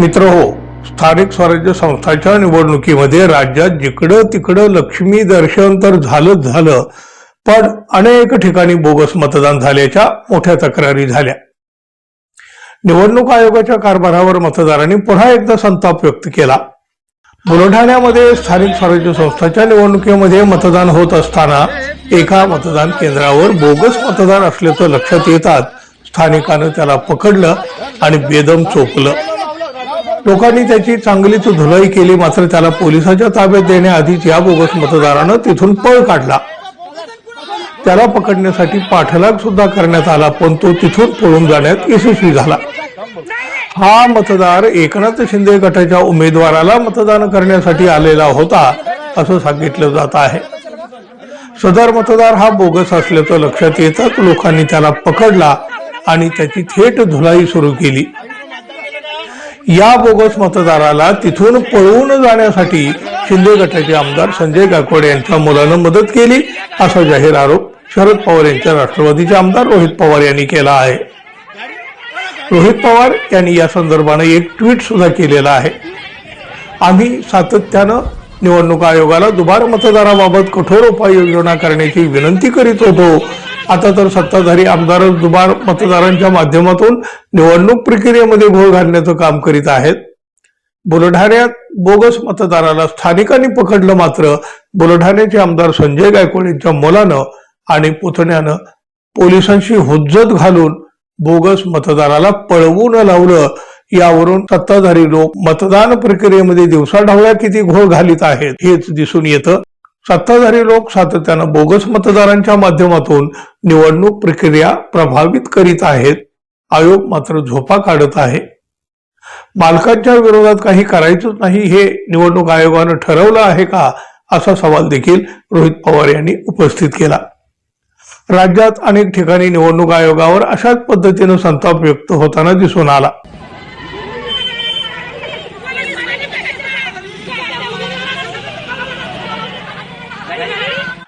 मित्र हो स्थानिक स्वराज्य संस्थांच्या निवडणुकीमध्ये राज्यात जिकडं तिकडं लक्ष्मी दर्शन तर झालंच झालं पण अनेक ठिकाणी बोगस मतदान झाल्याच्या मोठ्या तक्रारी झाल्या. निवडणूक आयोगाच्या कारभारावर मतदारांनी पुन्हा एकदा संताप व्यक्त केला. बुलढाण्यामध्ये स्थानिक स्वराज्य संस्थाच्या निवडणुकीमध्ये मतदान होत असताना एका मतदान केंद्रावर बोगस मतदान असल्याचं लक्षात येतात स्थानिकानं त्याला पकडलं आणि बेदम चोपलं. लोकांनी त्याची चांगलीच धुलाई केली मात्र त्याला पोलिसाच्या ताब्यात देण्याआधीच या बोगस मतदारानं तिथून पळ काढला. त्याला पकडण्यासाठी पाठलाग सुद्धा करण्यात आला पण तो तिथून पळून जाण्यात यशस्वी झाला. हा मतदार एकनाथ शिंदे गटाच्या उमेदवाराला मतदान करण्यासाठी आलेला होता असं सांगितलं जात आहे. सदर मतदार हा बोगस असल्याचं लक्षात येताच लोकांनी त्याला पकडला आणि त्याची थेट धुलाई सुरू केली. या बोगस मतदाराला तिथून पळवून जाण्यासाठी शिंदे गटाचे आमदार संजय गायकवाड यांच्या मुलानं मदत केली असा जाहीर आरोप शरद पवार यांच्या राष्ट्रवादीचे आमदार रोहित पवार यांनी केला आहे. रोहित पवार यांनी या संदर्भाने एक ट्विट सुद्धा केलेलं आहे. आम्ही सातत्यानं निवडणूक आयोगाला दुबार मतदाराबाबत कठोर उपाययोजना करण्याची विनंती करीत होतो आता तर सत्ताधारी आमदार दुबार मतदारांच्या माध्यमातून निवडणूक प्रक्रियेमध्ये घोळ घालण्याचं काम करीत आहेत. बुलढाण्यात बोगस मतदाराला स्थानिकांनी पकडलं मात्र बुलढाण्याचे आमदार संजय गायकवाड यांच्या मुलानं आणि पुतण्यानं पोलिसांशी हुज्जत घालून बोगस मतदाराला पळवून लावलं यावरून सत्ताधारी लोक मतदान प्रक्रियेमध्ये दिवसाढवळ्या किती घोळ घालीत आहेत हेच दिसून येतं. सत्ताधारी लोक सातत्यानं बोगस मतदारांच्या माध्यमातून निवडणूक प्रक्रिया प्रभावित करीत आहेत. आयोग मात्र झोपा काढत आहे. मालकांच्या विरोधात काही करायचंच नाही हे निवडणूक आयोगानं ठरवलं आहे का असा सवाल देखील रोहित पवार यांनी उपस्थित केला. राज्यात अनेक ठिकाणी निवडणूक आयोगावर अशाच पद्धतीनं संताप व्यक्त होताना दिसून आला.